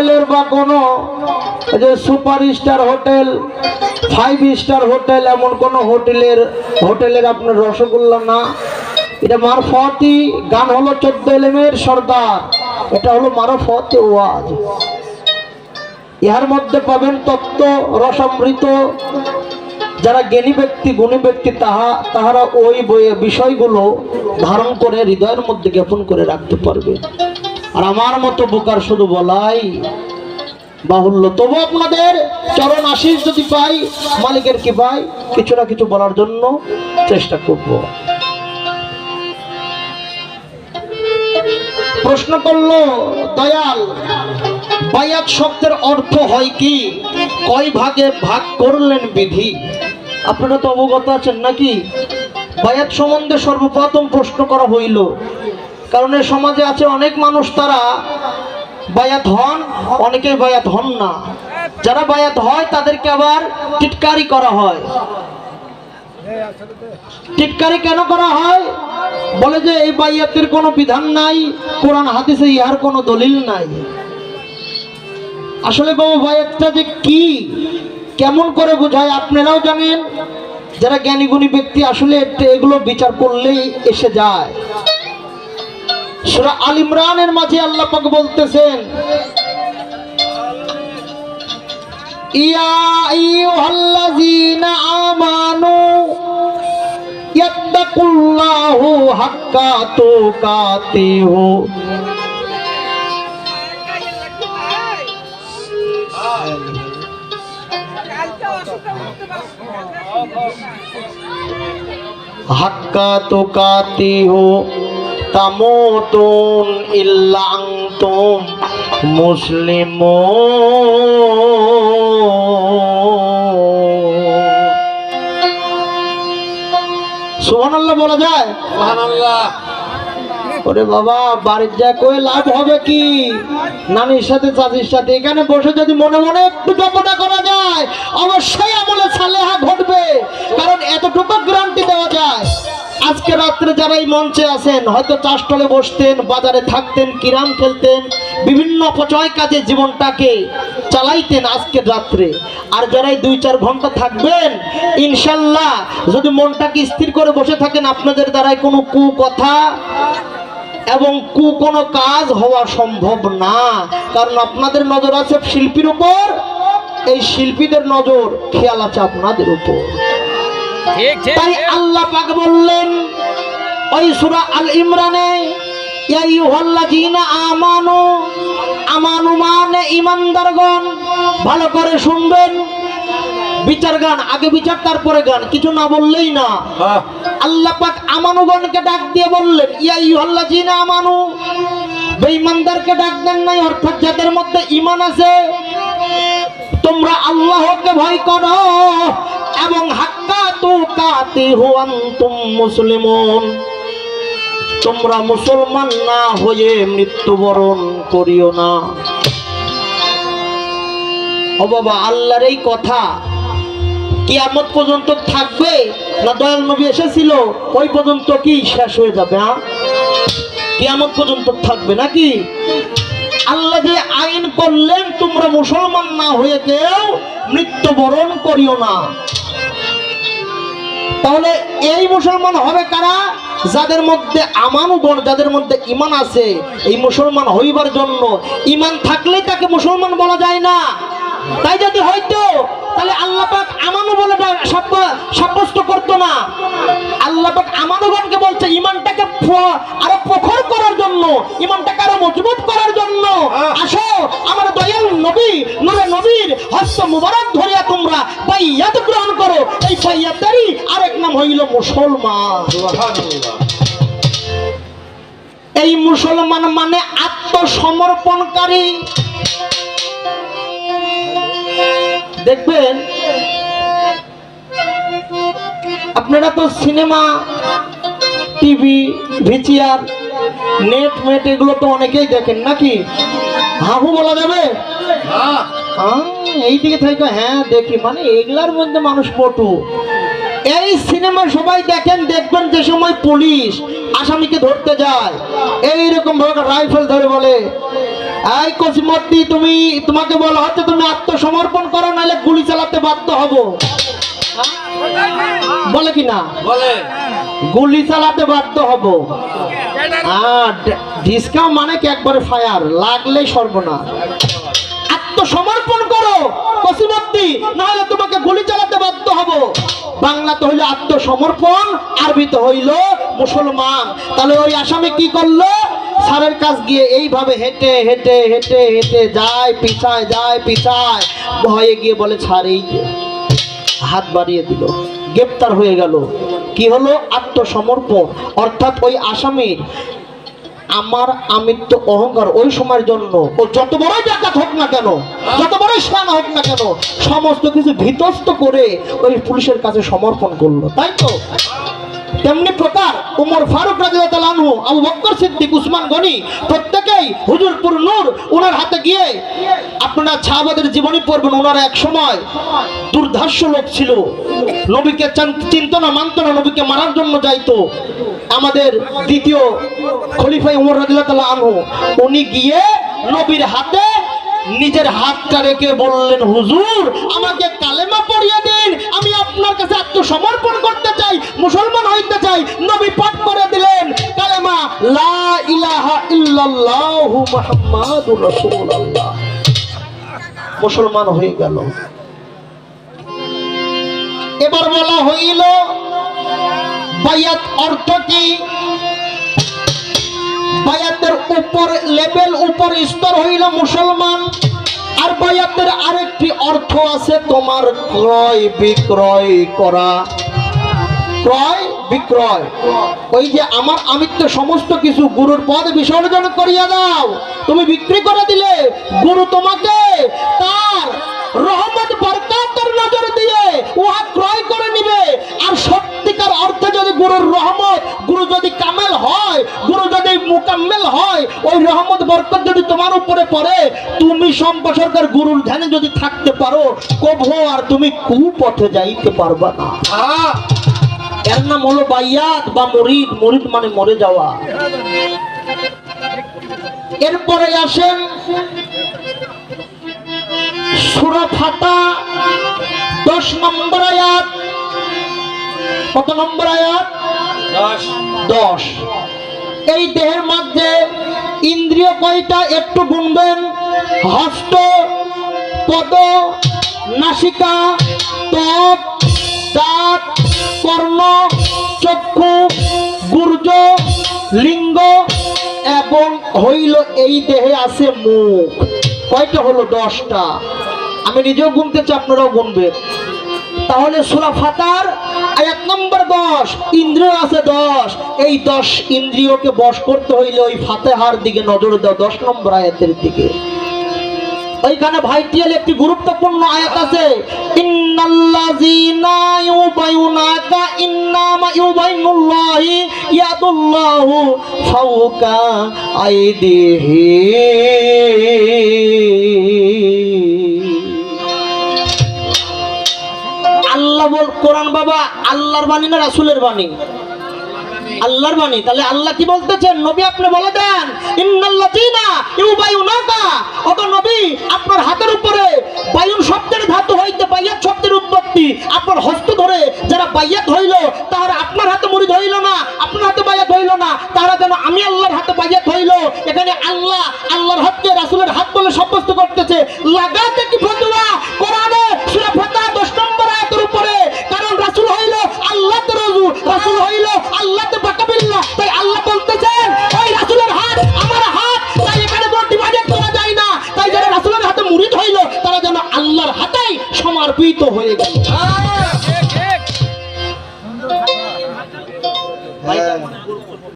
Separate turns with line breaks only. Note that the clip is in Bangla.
হোটেলের বা কোনো যে super star hotel five star hotel, এমন কোনো হোটেলের হোটেলের আপনার রসগোল্লা না। এটা মারফতি, গান হলো চোদ্দ এলেমের সর্দার। এটা হলো মারফতে ওয়াজ। ইহার মধ্যে পাবেন তত্ত্ব, রসামৃত। যারা জ্ঞানী ব্যক্তি, গুণী ব্যক্তি, তাহা, তাহারা ওই বইয়ে বিষয়গুলো ধারণ করে হৃদয়ের মধ্যে জ্ঞাপন করে রাখতে পারবে। আর আমার মতো বোকার শুধু বলাই বাহুল্য। তবু আপনাদের চরণ আশিস যদি পাই, মালিকের কি পাই, কিছু না কিছু বলার জন্য চেষ্টা করব। প্রশ্ন করল, দয়াল, বায়াত শব্দের অর্থ হয় কি? কয় ভাগে ভাগ করলেন বিধি? আপনারা তো অবগত আছেন নাকি? বায়াত সম্বন্ধে সর্বপ্রথম প্রশ্ন করা হইল কারণ এই সমাজে আছে অনেক মানুষ তারা বায়াত হন, অনেকেই বায়াত হন না। যারা বায়াত হয়, তাদেরকে আবার টিটকারি করা হয়। টিটকারি কেন করা হয়? বলে যে এই বাইয়াতের কোনো বিধান নাই, কোরআন, হাদিসে ইহার কোনো দলিল নাই। আসলে বাবু, বায়াতটা যে কি? কেমন করে বোঝায় আপনারাও জানেন? যারা জ্ঞানীগুণী ব্যক্তি, আসলে এগুলো বিচার করলেই এসে যায়। সুরা আল ইমরানের মাঝে আল্লাহ পাক বলতেছেন আমানু হাক্কা তুকাতিহু। হাক্কা তুকাতিহু। তামুতুন ইল্লা আনতুম মুসলিমুন। সুবহানাল্লাহ বলা যায়? ওরে বাবা বাড়ির যা কই লাভ হবে কি? নানির সাথে চাচির সাথে এখানে বসে যদি মনে মনে একটু জপনা করা যায় অবশ্যই আমলে সালেহা ঘটবে। রাত্রে যারা এই মঞ্চে আছেন হয়তো চাষটলে বসতেন বাজারে থাকতেন কিরাম খেলতেন বিভিন্ন অপচয় কাজে জীবনটাকে চালাইতেন আজকের রাত্রে। আর যারা এই দুই চার ঘণ্টা থাকবেন ইনশাল্লাহ যদি মনটাকে স্থির করে বসে থাকেন আপনাদের দ্বারাই কোনো কু কথা এবং কু কোনো কাজ হওয়া সম্ভব না। কারণ আপনাদের নজর আছে শিল্পীর উপর এই শিল্পীদের নজর খেয়াল আছে আপনাদের উপর। তাই আল্লাহ পাক বললেন ওই সূরা আল ইমরানে ইয়া আমানু আমানু মানে ইমানদারগণ ভালো করে শুনবেন। বিচার গান আগে বিচার তারপরে গান কিছু না বললেই না। আল্লাহ পাক আমানুগণকে ডাক দিয়ে বললেন ইয়া আইয়ুহাল্লাযীনা আমানু বেঈমানদারকে ডাক দেন নাই অর্থাৎ যাদের মধ্যে ইমান আছে তোমরা আল্লাহকে ভয় করো এবং হাক্কা তু কাতি হুয়ান তুম মুসলিমুন। তোমরা মুসলমান না হয়ে মৃত্যুবরণ করিও না। ও বাবা, আল্লাহর এই কথা কিয়ামত পর্যন্ত থাকবে না দয়াল নবী এসেছিল, ওই পর্যন্ত কি শেষ হয়ে যাবে হ্যাঁ? কিয়ামত পর্যন্ত থাকবে নাকি? আল্লাহ যে আইন করলেন, তোমরা মুসলমান না হয়ে কেউ মৃত্যুবরণ করিও না। তাহলে এই মুসলমান হবে কারা? যাদের মধ্যে আমানুগণ যাদের মধ্যে ইমান আছে এই মুসলমান হইবার জন্য ইমান থাকলেই তাকে মুসলমান বলা যায় না। তাই যদি হয়তো তাহলে আল্লাহ পাক আমানু বলে সাব্যস্ত করতো না। আল্লাহ পাক আমানুগণকে বলছে ইমানটাকে আরও প্রখর করার জন্য ইমানটাকে আরও মজবুত করার জন্য। আসো আমার নবী, নূরে নবীর হস্ত মুবারক ধরিয়া তোমরা বাইয়াত গ্রহণ করো। এই বাইয়াতেরই আরেক নাম হইল মুসলমান। এই মুসলমান মানে আত্মসমর্পণকারী। দেখবেন, আপনারা তো সিনেমা, টিভি, ভিচিআর নেট মেট এগুলো তো অনেকেই দেখেন নাকি? হাহু বলা যাবে? হ্যাঁ, এই দিকে থেকে হ্যাঁ দেখি। মানে এগুলার মধ্যে মানুষ পটু। এই সিনেমা সবাই দেখেন দেখবেন যে সময় পুলিশ আসামিকে ধরতে যায়। এই রকম ভাবে রাইফেল ধরে বলে এই কসিমতি তুমি তোমাকে বলা হচ্ছে তুমি আত্মসমর্পণ করো নাহলে গুলি চালাতে বাধ্য হব। বলে কি না?
বলে।
গুলি চালাতে বাধ্য হব। আর ডিসকাউন্ট মানে কি একবারে ফায়ার? লাগলেই সর্বনাশ। আত্মসমর্পণ করো পশুমূর্তি নাহলে তোমাকে গুলি চালাতে বাধ্য হব। বাংলাতে হইল আত্মসমর্পণ আরবিতে হইল মুসলমান। তাহলে ওই আসামি কি করল? স্যারের কাছ গিয়ে এইভাবে হেঁটে হেঁটে হেঁটে হেঁটে যায় পিছায় যায় পিছায়। ভয়ে গিয়ে বলে ছাড় এই যে হাত বাড়িয়ে দিল। গ্রেপ্তার হয়ে গেল। কি হলো? আত্মসমর্পণ। অর্থাৎ ওই আসামির আমার আমিত্ব অহংকার ওই সময়ের জন্য ও যত বড়ই ডাকাত হোক না কেন, যত বড়ই সেনা হোক না কেন, সমস্ত কিছু ভিতস্ত করে ওই পুলিশের কাছে সমর্পণ করল। তাই তো? তেমনি প্রকার উমর ফারুক আনহু, আবু বকর সিদ্দিক, উসমান গনি প্রত্যেকেই হুজুরপুর নূর ওনার হাতে গিয়ে আপনারা সাহাবাদের জীবনী পড়বেন। ওনারা এক সময় দুর্ধার্ষ লোক ছিল। নবীকে চান- চিনত না, মানত না, নবীকে মারার জন্য যাইতো। আমাদের দ্বিতীয় খলিফাই উমর রাজিয়াল্লাহু আনহু, উনি গিয়ে নবীর হাতে নিজের হাতটা রেখে বললেন, হুজুর, আমাকে কালেমা পড়িয়ে দিন। আমি আপনার কাছে আত্মসমর্পণ করতে চাই, মুসলমান হইতে চাই। নবী পাঠ করে দিলেন, কালেমা, লা ইলাহা ইল্লাল্লাহু মুহাম্মাদুর রাসূলুল্লাহ। মুসলমান হয়ে গেল। এবার বলা হইল, বায়াত অর্থ কি? বায়াতের উপর, লেভেল উপর স্তর হইল মুসলমান। আর বায়াতের আরেকটি অর্থ আছে তোমার ক্রয় বিক্রয় করা। ক্রয় বিক্রয়। ওই যে আমার আমিত্ব সমস্ত কিছু গুরুর পদ বিসর্জন করিয়া দাও। তুমি বিক্রি করে দিলে, গুরু তোমাকে তার রহমত বরকাতের নজর দিয়ে উহা ক্রয় করে নিবে আর সত্যিকার অর্থে যদি গুরুর রহমত গুরু যদি কামেল হয় গুরু যদি মুকাম্মেল হয় ওই রহমত বরকত যদি তোমার উপরে পড়ে তুমি সম্প্রসারকার গুরুর ধ্যানে যদি থাকতে পারো কভো আর তুমি কুপথে যাইতে পারবা না। এর নাম হলো বাইয়াত বা মরিদ। মরিদ মানে মরে যাওয়া। এরপরে আসেন সুরা ফাতা দশ নম্বর আয়াত। কত নম্বর আয়াত?
দশ।
দশ। এই দেহের মধ্যে ইন্দ্রিয় কয়টা একটু গুনবেন? হস্ত, পদ, নাসিকা, ত্বক, দাঁত, কর্ণ, চক্ষু, গুর্জ, লিঙ্গ এবং হইল এই দেহে আছে মুখ। কয়টা হলো? দশটা। আমি নিজেও গুনতে চাই, আপনারাও গুনবেন। তাহলে সুরা ফাতার আয়াত নম্বর দশ ইন্দ্রিয় আছে দশ। এই দশ ইন্দ্রিয়কে বশ করতে হইলে ওই ফাতেহার দিকে নজর দাও, দশ নম্বর আয়াতের দিকে। ওইখানে ভাইটিয়াল একটি গুরুত্বপূর্ণ আয়াত আছে, ইন্নাল্লাযীনা ইউবাইউনাকা ইন্নামা ইউবাইনুল্লাহি ইয়াদুল্লাহু ফাওকা আইদিহি। আল্লাহ বল কোরআন বাবা, আল্লাহর বাণী না রাসুলের বাণী? আল্লাহর বাণী। তাহলে আল্লাহ কি বলতেছেন? নবী আপনি বলে দেন নবী, আপনার হাতের উপরে বায়ুন শব্দের ধাতু হইতে বাইয়াত শব্দের উৎপত্তি, আপনার হস্ত ধরে যারা বাইয়াত হইল আপনার হাতে মুরিদ হইল না, আপনার হাতে বাইয়াত হইল না তারা যেন আমি আল্লাহর হাতে বাইয়াত হইল। এখানে আল্লাহ, আল্লাহর হাতকে রাসূলের হাত বলে সাব্যস্ত করতেছে। লাগাতে কি রাসূল হইল আল্লাহতে বাকাবিল্লাহ তাই আল্লাহ বলতেছেন, ওই রাসূলের হাত আমার হাত, তাই এখানে কোনো ডিভাইডেড করা যায় না। তাই যারা রাসূলের হাতে মুরিদ হইল, তারা যেন আল্লাহর হাতেই সমর্পিত হয়ে গেল।